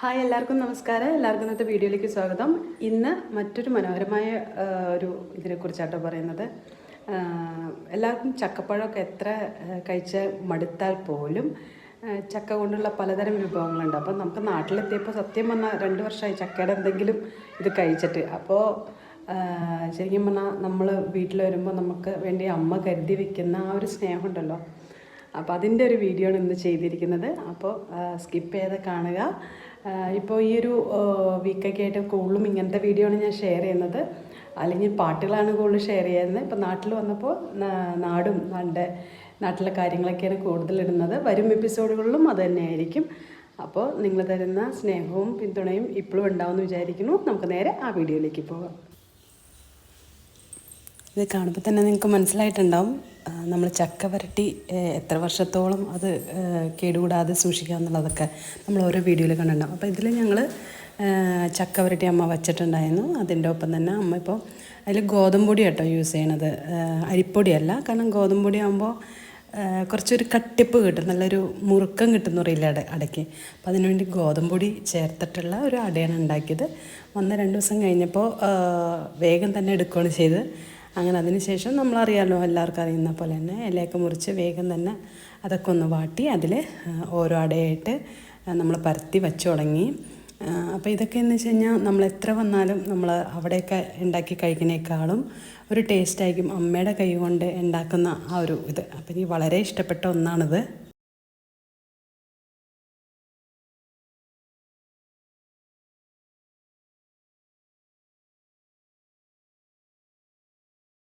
Hi എല്ലാവർക്കും നമസ്കാരം. എല്ലാവർക്കും ഇന്നത്തെ വീഡിയോയിലേക്ക് സ്വാഗതം. ഇന്ന് മറ്റൊരു മനോഹരമായ ഒരു ഇതിനെക്കുറിച്ചാട്ടോ പറയുന്നത്. എല്ലാവർക്കും ചക്കപ്പഴമൊക്കെ എത്ര കഴിച്ച് മടുത്താൽ പോലും ചക്ക കൊണ്ടുള്ള പലതരം വിഭവങ്ങളുണ്ട്. അപ്പോൾ നമുക്ക് നാട്ടിലെത്തിയപ്പോൾ സത്യം പറഞ്ഞാൽ രണ്ട് വർഷമായി ചക്കയുടെ എന്തെങ്കിലും ഇത് കഴിച്ചിട്ട്. അപ്പോൾ ശരിക്കും പറഞ്ഞാൽ നമ്മൾ വീട്ടിൽ വരുമ്പോൾ നമുക്ക് വേണ്ടി അമ്മ കരുതി വെക്കുന്ന ആ ഒരു സ്നേഹമുണ്ടല്ലോ അപ്പോൾ അതിന്റെ ഒരു വീഡിയോ ആണ് ഇന്ന് ചെയ്തിരിക്കുന്നത്. അപ്പോൾ സ്കിപ്പ് ചെയ്ത് കാണുക. ഇപ്പോൾ ഈ ഒരു വീക്കൊക്കെ ആയിട്ട് കൂടുതലും ഇങ്ങനത്തെ വീഡിയോ ആണ് ഞാൻ ഷെയർ ചെയ്യുന്നത്. അല്ലെങ്കിൽ പാട്ടുകളാണ് കൂടുതൽ ഷെയർ ചെയ്യുന്നത്. ഇപ്പോൾ നാട്ടിൽ വന്നപ്പോൾ നാടും നാടിന്റെ നാട്ടിലെ കാര്യങ്ങളൊക്കെയാണ് കൂടുതലിടുന്നത് വരും എപ്പിസോഡുകളിലും അത് തന്നെയായിരിക്കും. അപ്പോൾ നിങ്ങൾ തരുന്ന സ്നേഹവും പിന്തുണയും ഇപ്പോഴും ഉണ്ടാവുമെന്ന് വിചാരിക്കുന്നു. നമുക്ക് നേരെ ആ വീഡിയോയിലേക്ക് പോകാം. ഇത് കാണുമ്പോൾ തന്നെ നിങ്ങൾക്ക് മനസ്സിലായിട്ടുണ്ടാവും. നമ്മൾ ചക്ക വരട്ടി എത്ര വർഷത്തോളം അത് കേടുകൂടാതെ സൂക്ഷിക്കുക എന്നുള്ളതൊക്കെ നമ്മൾ ഓരോ വീഡിയോയിൽ കണ്ടിട്ടുണ്ടാവും. അപ്പോൾ ഇതിൽ ഞങ്ങൾ ചക്ക വരട്ടി അമ്മ വച്ചിട്ടുണ്ടായിരുന്നു. അതിന്റെ ഒപ്പം തന്നെ അമ്മ ഇപ്പോൾ അതിൽ ഗോതമ്പൊടി കേട്ടോ യൂസ് ചെയ്യണത്. അരിപ്പൊടിയല്ല. കാരണം ഗോതമ്പൊടി ആകുമ്പോൾ കുറച്ചൊരു കട്ടിപ്പ് കിട്ടും. നല്ലൊരു മുറുക്കം കിട്ടുന്ന പറയില്ല അട അടയ്ക്ക്. അപ്പോൾ അതിനുവേണ്ടി ഗോതമ്പൊടി ചേർത്തിട്ടുള്ള ഒരു അടയാണ് ഉണ്ടാക്കിയത്. വന്ന രണ്ട് ദിവസം കഴിഞ്ഞപ്പോൾ വേഗം തന്നെ എടുക്കുകയാണ് ചെയ്ത് അങ്ങനെ അതിനുശേഷം നമ്മളറിയാമല്ലോ എല്ലാവർക്കും അറിയുന്ന പോലെ തന്നെ ഇലയൊക്കെ മുറിച്ച് വേഗം തന്നെ അതൊക്കെ ഒന്ന് വാട്ടി അതിൽ ഓരോ അടയായിട്ട് നമ്മൾ പരത്തി വച്ചു തുടങ്ങി. അപ്പോൾ ഇതൊക്കെ എന്ന് വെച്ച് കഴിഞ്ഞാൽ നമ്മൾ എത്ര വന്നാലും നമ്മൾ അവിടെയൊക്കെ ഉണ്ടാക്കി കഴിക്കുന്നേക്കാളും ഒരു ടേസ്റ്റായിരിക്കും അമ്മയുടെ കൈ കൊണ്ട് ഉണ്ടാക്കുന്ന ആ ഒരു ഇത്. അപ്പം ഇനി വളരെ ഇഷ്ടപ്പെട്ട ഒന്നാണിത്.